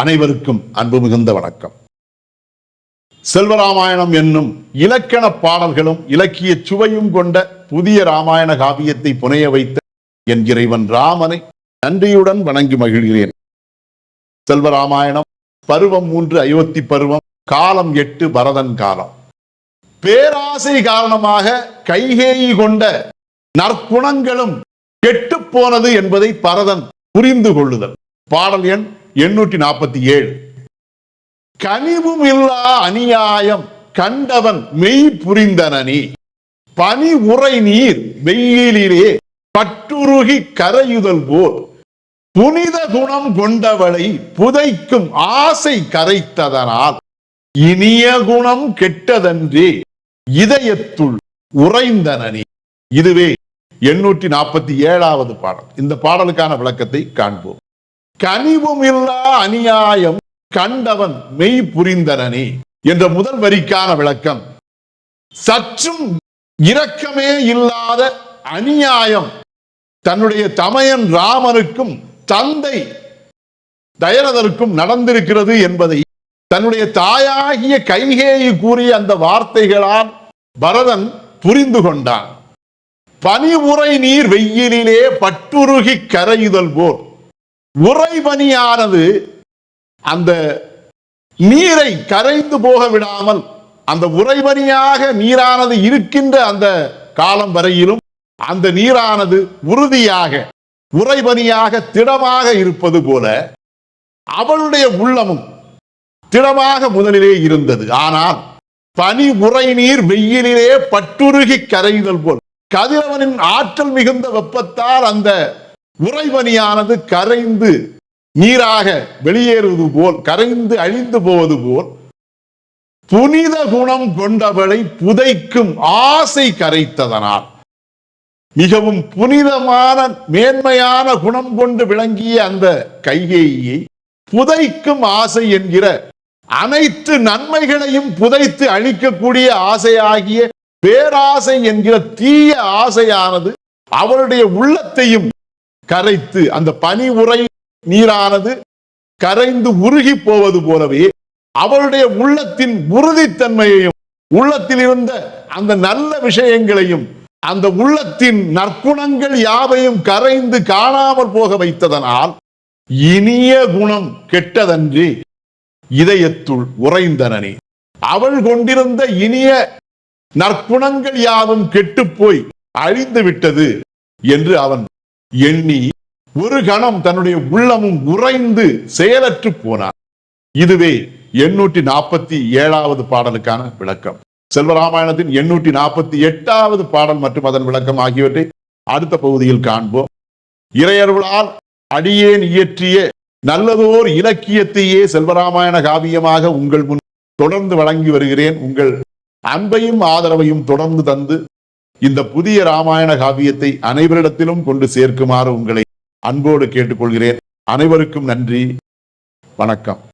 அனைவருக்கும் அன்பு மிகுந்த வணக்கம். செல்வராமாயணம் என்னும் இலக்கண பாடல்களும் இலக்கிய சுவையும் கொண்ட புதிய ராமாயண காவியத்தை புனைய வைத்த என் இறைவன் ராமனை நன்றியுடன் வணங்கி மகிழ்கிறேன். செல்வராமாயணம் பருவம் மூன்று அயோத்தி பருவம் காலம் எட்டு பரதன் காலம். பேராசை காரணமாக கைகேயி கொண்ட நற்குணங்களும் கெட்டுப் போனது என்பதை பரதன் புரிந்து கொள்ளுதல். பாடல் எண் எண்ணூற்றி நாற்பத்தி ஏழு. கனிவும் இல்லா அநியாயம் கண்டவன் மெய் புரிந்தனனி. பனி உறை நீர் வெயிலிலே பட்டுருகி கரையுதல் போல். புனித குணம் கொண்டவளை புதைக்கும் ஆசை கரைத்ததனால் இனிய குணம் கெட்டதன்றே இதயத்துள் உறைந்தனனி. இதுவே எண்ணூற்றி நாற்பத்தி ஏழாவது பாடல். இந்த பாடலுக்கான விளக்கத்தை காண்போம். கனிவும் இல்லா அநியாயம் கண்டவன் மெய் புரிந்தனனே என்ற முதல் வரிக்கான விளக்கம். சற்றும் இரக்கமே இல்லாத அநியாயம் தன்னுடைய தமையன் ராமனுக்கும் தந்தை தயரதற்கும் நடந்திருக்கிறது என்பதை தன்னுடைய தாயாகிய கைகேயி கூறிய அந்த வார்த்தைகளால் பரதன் புரிந்து கொண்டான். பனி நீர் வெயிலிலே பட்டுருகி கரையுதல் போல். உறைபனியானது அந்த நீரை கரைந்து போக விடாமல் அந்த உறைபனியாக நீரானது இருக்கின்ற அந்த காலம் வரையிலும் அந்த நீரானது உறுதியாக உறைபனியாக திடமாக இருப்பது போல அவளுடைய உள்ளமும் திடமாக முதலிலே இருந்தது. ஆனால் பனி உறை நீர் வெயிலிலே பட்டுருகி கரைதல் போல் கதிரவனின் ஆற்றல் மிகுந்த வெப்பத்தால் அந்த உறைபனியானது கரைந்து நீராக வெளியேறுவது போல் கரைந்து அழிந்து போவது போல் புனித குணம் கொண்டவளை புதைக்கும் ஆசை கரைத்ததனால் மிகவும் புனிதமான மேன்மையான குணம் கொண்டு விளங்கிய அந்த கைகேயை புதைக்கும் ஆசை என்கிற அனைத்து நன்மைகளையும் புதைத்து அழிக்கக்கூடிய ஆசையாகிய பேராசை என்கிற தீய ஆசையானது அவருடைய உள்ளத்தையும் கரைத்து அந்த பனி உரை நீரானது கரைந்து உருகி போவது போலவே அவருடைய உள்ளத்தின் உறுதித்தன்மையையும் உள்ளத்தில் இருந்த அந்த நல்ல விஷயங்களையும் அந்த உள்ளத்தின் நற்குணங்கள் யாவையும் கரைந்து காணாமல் போக வைத்ததனால் இனிய குணம் கெட்டதன்றி இதயத்துள் உறைந்தனனே. அவள் கொண்டிருந்த இனிய நற்குணங்கள் யாவும் கெட்டுப்போய் அழிந்து விட்டது என்று அவன் எண்ணி ஒரு கணம் தன்னுடைய உள்ளமும் உறைந்து செயலற்று போனார். இதுவே எண்ணூற்றி நாற்பத்தி ஏழாவது பாடலுக்கான விளக்கம். செல்வராமாயணத்தின் எண்ணூற்றி நாற்பத்தி எட்டாவது பாடல் மற்றும் அதன் விளக்கம் ஆகியவற்றை அடுத்த பகுதியில் காண்போம். இறையருளால் அடியேன் இயற்றிய நல்லதோர் இலக்கியத்தையே செல்வராமாயண காவியமாக உங்கள் முன் தொடர்ந்து வழங்கி வருகிறேன். உங்கள் அன்பையும் ஆதரவையும் தொடர்ந்து தந்து இந்த புதிய ராமாயண காவியத்தை அனைவரிடத்திலும் கொண்டு சேர்க்குமாறு உங்களை அன்போடு கேட்டுக்கொள்கிறேன். அனைவருக்கும் நன்றி. வணக்கம்.